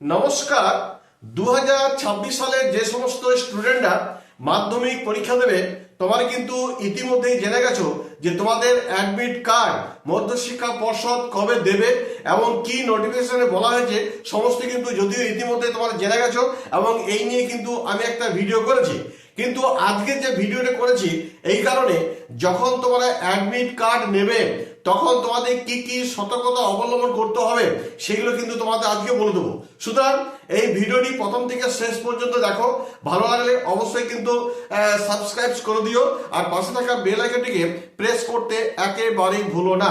নমস্কার। দু হাজার ছাব্বিশ সালের যে সমস্ত স্টুডেন্টরা মাধ্যমিক পরীক্ষা দেবে, তোমার কিন্তু ইতিমধ্যেই জেনে গেছো যে তোমাদের অ্যাডমিট কার্ড মধ্যশিক্ষা পর্ষদ কবে দেবে এবং কি নোটিফিকেশনে বলা হয়েছে, সমস্ত কিন্তু যদিও ইতিমধ্যে তোমরা জেনে গেছো এবং এই নিয়ে কিন্তু আমি একটা ভিডিও করেছি। কিন্তু আজকে যে ভিডিওটা করেছি, এই কারণে যখন তোমরা অ্যাডমিট কার্ড নেবে, তখন তোমাদের কি কি সতর্কতা অবলম্বন করতে হবে, সেগুলো কিন্তু তোমাদের আজকে বলে দেবো। সুতরাং এই ভিডিওটি প্রথম থেকে শেষ পর্যন্ত দেখো, ভালো লাগলে অবশ্যই কিন্তু সাবস্ক্রাইব করে দিও, আর পাশে থাকা বেল আইকনটিকে প্রেস করতে একেবারেই ভুলো না।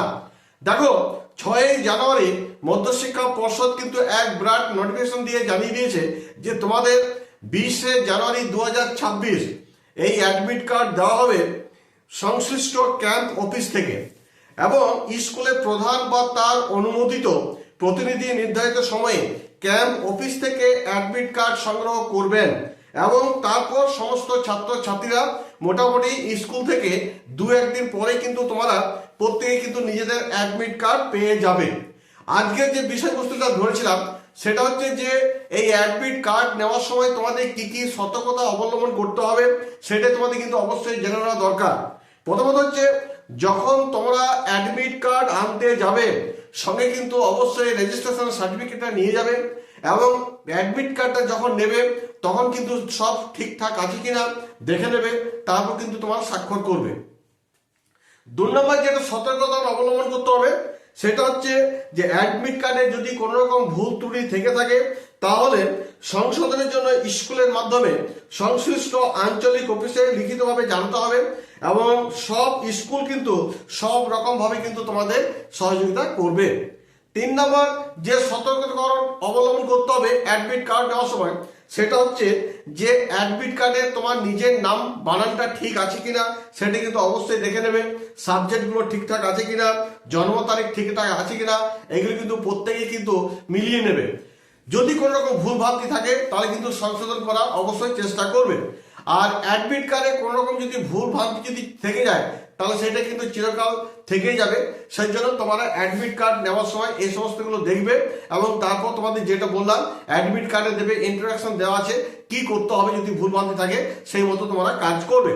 দেখো, ছয়ই জানুয়ারি মধ্যশিক্ষা পর্ষদ কিন্তু এক বিরাট নোটিফিকেশন দিয়ে জানিয়ে দিয়েছে যে তোমাদের বিশে জানুয়ারি দু হাজার ছাব্বিশ এই অ্যাডমিট কার্ড দেওয়া হবে সংশ্লিষ্ট ক্যাম্প অফিস থেকে। এবং স্কুলের প্রধান বা তার অনুমোদিত প্রতিনিধি নির্ধারিত সময়ে ক্যাম্প অফিস থেকে অ্যাডমিট কার্ড সংগ্রহ করবেন এবং তারপর সমস্ত ছাত্র ছাত্রীরা মোটামুটি স্কুল থেকে দু একদিন পরে কিন্তু তোমরা প্রত্যেকে কিন্তু নিজেদের অ্যাডমিট কার্ড পেয়ে যাবে। আজকের যে বিষয়বস্তুটা ধরেছিলাম, সেটা হচ্ছে যে এই অ্যাডমিট কার্ড নেওয়ার সময় তোমাদের কি কি সতর্কতা অবলম্বন করতে হবে, সেটা তোমাদের কিন্তু অবশ্যই জেনে নেওয়া দরকার। প্রথমত হচ্ছে, যখন তোমরা অ্যাডমিট কার্ড আনতে যাবে, সঙ্গে কিন্তু অবশ্যই রেজিস্ট্রেশন সার্টিফিকেটটা নিয়ে যাবে এবং অ্যাডমিট কার্ডটা যখন নেবে, তখন কিন্তু সব ঠিকঠাক আছে কিনা দেখে নেবে, তারপর কিন্তু তোমার স্বাক্ষর করবে। দু নম্বর যেটা সতর্কতা অবলম্বন করতে হবে, সেটা হচ্ছে যে অ্যাডমিট কার্ডে যদি কোনো রকম ভুল ত্রুটি থেকে থাকে তাহলে সংশোধনের জন্য স্কুলের মাধ্যমে সংশ্লিষ্ট আঞ্চলিক অফিসে লিখিতভাবে জানতে হবে এবং সব স্কুল কিন্তু সব রকমভাবে কিন্তু তোমাদের সহযোগিতা করবে। তিন নম্বর, যে সতর্কতাকরণ অবলম্বন করতে হবে অ্যাডমিট কার্ড নেওয়ার সময়, সেটা হচ্ছে যে অ্যাডমিট কার্ডে তোমার নিজের নাম, বানানটা ঠিক আছে কিনা, সেটা কিন্তু অবশ্যই দেখে নেবে। সাবজেক্টগুলো ঠিকঠাক আছে কিনা, জন্ম তারিখ ঠিকঠাক আছে কিনা, এগুলো কিন্তু প্রত্যেকেই কিন্তু মিলিয়ে নেবে। যদি কোনো রকম ভুল ভ্রান্তি থাকে, তাহলে কিন্তু সংশোধন করা অবশ্যই চেষ্টা করবে আর অ্যাডমিট কার্ডে কোনো রকম যদি ভুল ভ্রান্তি যদি থেকে যায়, তাহলে সেটা কিন্তু চিরকাল থেকেই যাবে। সেই জন্য তোমরা অ্যাডমিট কার্ড নেওয়ার সময় এই সমস্তগুলো দেখবে এবং তারপর তোমাদের যেটা বললাম অ্যাডমিট কার্ডে দেবে ইন্ট্রোডাকশন দেওয়া আছে, কি করতে হবে যদি ভুল ভ্রান্তি থাকে, সেই মতো তোমরা কাজ করবে।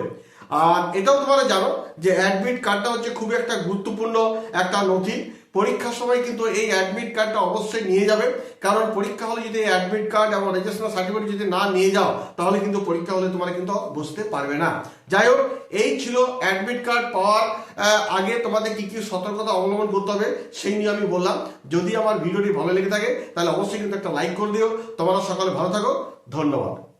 আর এটাও তোমরা জানো যে অ্যাডমিট কার্ডটা হচ্ছে খুবই একটা গুরুত্বপূর্ণ একটা নথি। পরীক্ষার সময় কিন্তু এই অ্যাডমিট কার্ডটা অবশ্যই নিয়ে যাবে। কারণ পরীক্ষা হলে যদি অ্যাডমিট কার্ড এবং রেজিস্ট্রেশন সার্টিফিকেট যদি না নিয়ে যাও, তাহলে কিন্তু পরীক্ষা হলে তোমরা কিন্তু বুঝতে পারবে না। যাই হোক, এই ছিল অ্যাডমিট কার্ড পাওয়ার আগে তোমাদের কি কি সতর্কতা অবলম্বন করতে হবে সেই নিয়ে আমি বললাম। যদি আমার ভিডিওটি ভালো লেগে থাকে, তাহলে অবশ্যই কিন্তু একটা লাইক করে দিও। তোমরা সকালে ভালো থাকো। ধন্যবাদ।